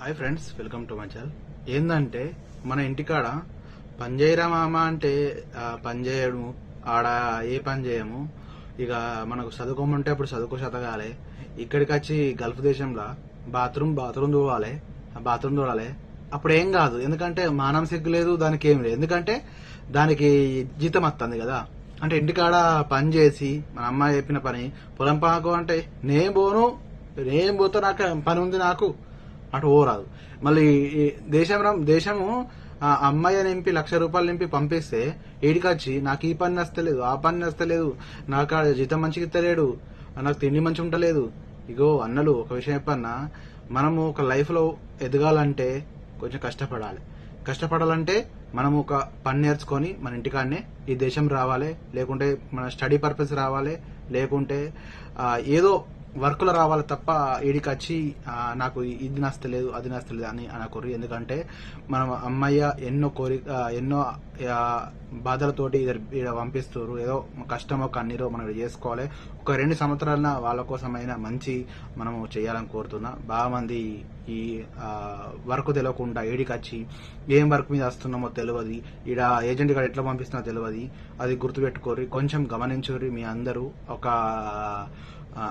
Hi friends welcome to my channel ఏందంటే మన ఇంటికాడ పని చేయరా మామ అంటే పని చేయడము ఆడ ఏ పని చేయము ఇక మనకు చదువుకోమంటే అప్పుడు చదువుకో చదగాలి. ఇక్కడికి వచ్చి గల్ఫ్ దేశంలో బాత్రూమ్ బాత్రూమ్ చూడాలి బాత్రూమ్ చూడాలి అప్పుడు ఏం కాదు ఎందుకంటే మానం సిగ్గు లేదు దానికి ఏం లేదు. ఎందుకంటే దానికి జీతం వస్తుంది కదా. అంటే ఇంటికాడ పని చేసి మన అమ్మాయి చెప్పిన పని పొలం పాకు అంటే నేను పోను నేను పోతే నాకు పని ఉంది నాకు. అటు ఓరాదు. మళ్ళీ దేశం దేశము అమ్మాయి నింపి లక్ష రూపాయలు నింపి పంపిస్తే ఏడికొచ్చి నాకు ఈ పని నచ్చలేదు ఆ పని నచ్చలేదు నాకు జీతం మంచిగా ఇస్తలేడు నాకు తిండి మంచిగా ఉండలేదు. ఇగో అన్నలు ఒక విషయం చెప్పన్నా మనము ఒక లైఫ్లో ఎదగాలంటే కొంచెం కష్టపడాలి. కష్టపడాలంటే మనం ఒక పని నేర్చుకొని మన ఇంటికాడనే ఈ దేశం రావాలి లేకుంటే మన స్టడీ పర్పస్ రావాలి లేకుంటే ఏదో వర్కులు రావాలి తప్ప ఏడికి వచ్చి నాకు ఇది నచ్చలేదు అది నచ్చలేదు అని అనకూడదు. ఎందుకంటే మనం అమ్మయ్య ఎన్నో కోరిక ఎన్నో బాధలతోటి ఈడ- పంపిస్తారు ఏదో కష్టమో కన్నీరో మనం చేసుకోవాలి. ఒక రెండు సంవత్సరాల వాళ్ళ కోసమైనా మంచి మనము చేయాలని కోరుతున్నా. బాగా మంది ఈ వర్క్ తెలియకుండా ఏడికి వచ్చి ఏం వర్క్ మీద వస్తున్నామో తెలియదు ఈడ ఏజెంట్ గారు ఎట్లా పంపిస్తున్నా తెలియదు అది గుర్తుపెట్టుకోరి కొంచెం గమనించుర్రి మీ అందరూ. ఒక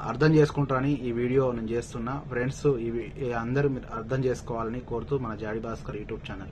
అర్థం చేసుకుంటారని ఈ వీడియో నేను చేస్తున్నా. ఫ్రెండ్స్ ఇవి అందరూ మీరు అర్థం చేసుకోవాలని కోరుతూ మన జాడి భాస్కర్ యూట్యూబ్ ఛానల్.